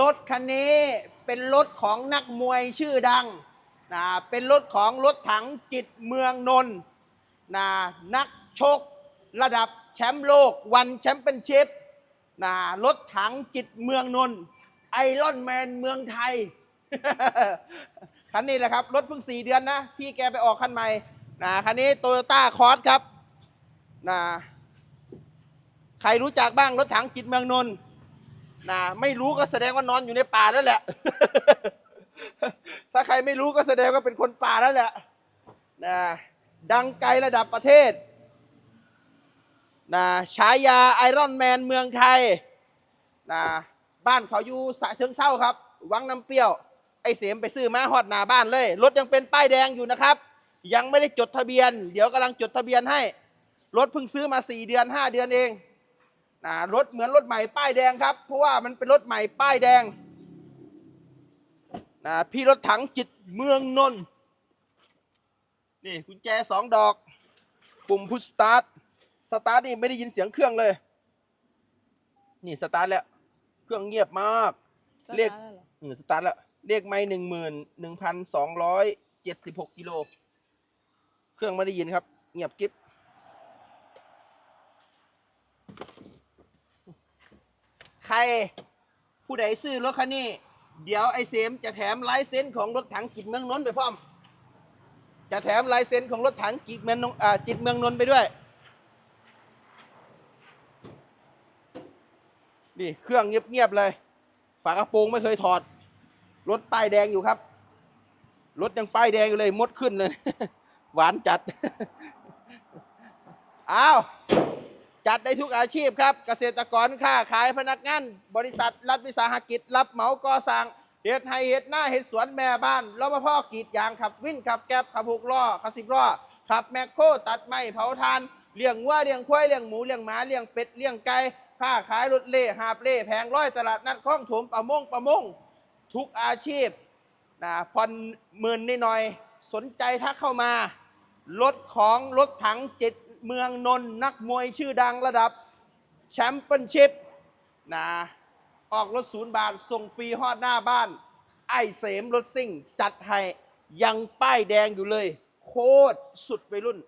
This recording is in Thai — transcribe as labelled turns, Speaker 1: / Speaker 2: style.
Speaker 1: รถคันนี้เป็นรถของนักมวยชื่อดังนะเป็นรถของรถถังจิตเมืองนนท์นะนักชกระดับแชมป์โลกวันแชมเปี้ยนชิพนะรถถังจิตเมืองนนท์ไอรอนแมนเมืองไทย คันนี้แหละครับ รถเพิ่งสี่เดือนนะ พี่แกไปออกคันใหม่นะคันนี้โตโยต้าคอร์สครับนะใครรู้จักบ้างรถถังจิตเมืองนนท์ นะไม่รู้ก็แสดงว่านอนอยู่ในป่าแล้วแหละ ถ้าใครไม่รู้ก็แสดงว่าเป็นคนป่าแล้วแหละนะดังไกลระดับประเทศนะฉายาไอรอนแมนเมืองไทยนะบ้านเขาอยู่สะเชิงเศร้าครับ วังน้ำเปรี้ยว ไอเสียมไปซื้อมาฮอดหน้าบ้านเลย รถยังเป็นป้ายแดงอยู่นะครับ ยังไม่ได้จดทะเบียน เดี๋ยวกำลังจดทะเบียนให้ รถเพิ่งซื้อมา 4 เดือน 5 เดือนเอง นะรถเหมือนรถใหม่ป้ายแดงครับ เพราะว่ามันเป็นรถใหม่ป้ายแดงนะพี่รถถังจิตเมืองนนท์นี่กุญแจสองดอก ปุ่มพุชสตาร์ทสตาร์ทนี่ไม่ได้ยินเสียงเครื่องเลย นี่สตาร์ทแล้ว เครื่องเงียบมาก เลขเออสตาร์ทแล้วเลขไม่หนึ่งหมื่นหนึ่งพันสองร้อยเจ็ดสิบหกกิโล เครื่องไม่ได้ยินครับ เงียบกิ๊บ ใครผู้ใดซื้อรถคันนี้ เดี๋ยวไอเสมจะแถมลายเซ็นของรถถังจิตเมืองนนท์ไปพร้อม จะแถมลายเซ็นของรถถังจิตเมืองนนอ่าจิตเมืองนนท์ไปด้วยนี่เครื่องเงียบๆเลย ฝากระโปรงไม่เคยถอด รถป้ายแดงอยู่ครับ รถยังป้ายแดงอยู่เลยมดขึ้นเลย หวานจัด อ้าว จัดได้ทุกอาชีพครับ เกษตรกรค้าขายพนักงาน บริษัท รัฐวิสาหกิจ รับเหมาก่อสร้างเฮ็ดไฮเฮ็ดหน้าเฮ็ดสวนแม่บ้านรปภกรีดยางขับวินขับแก๊บขับหกล้อขับสิบล้อขับแมคโครตัดไม้เผาทานเลี้ยงวัวเลี้ยงควายเลี้ยงหมูเลี้ยงหมาเลี้ยงเป็ดเลี้ยงไก่ค้าขายรถเล่หาบเล่แผงร้อยตลาดนัดคลองถมประมงประมง ทุกอาชีพนะผ่อนหมื่นนิดหน่อยสนใจถ้าเข้ามา รถของรถถังเจ็ด เมืองนนท์นักมวยชื่อดังระดับแชมเปี้ยนชิพนะออกรถศูนย์บาทส่งฟรีฮอดหน้าบ้าน ไอเสมรถซิ่ง จัดให้ยังป้ายแดงอยู่เลย โคตรสุดไปรุ่น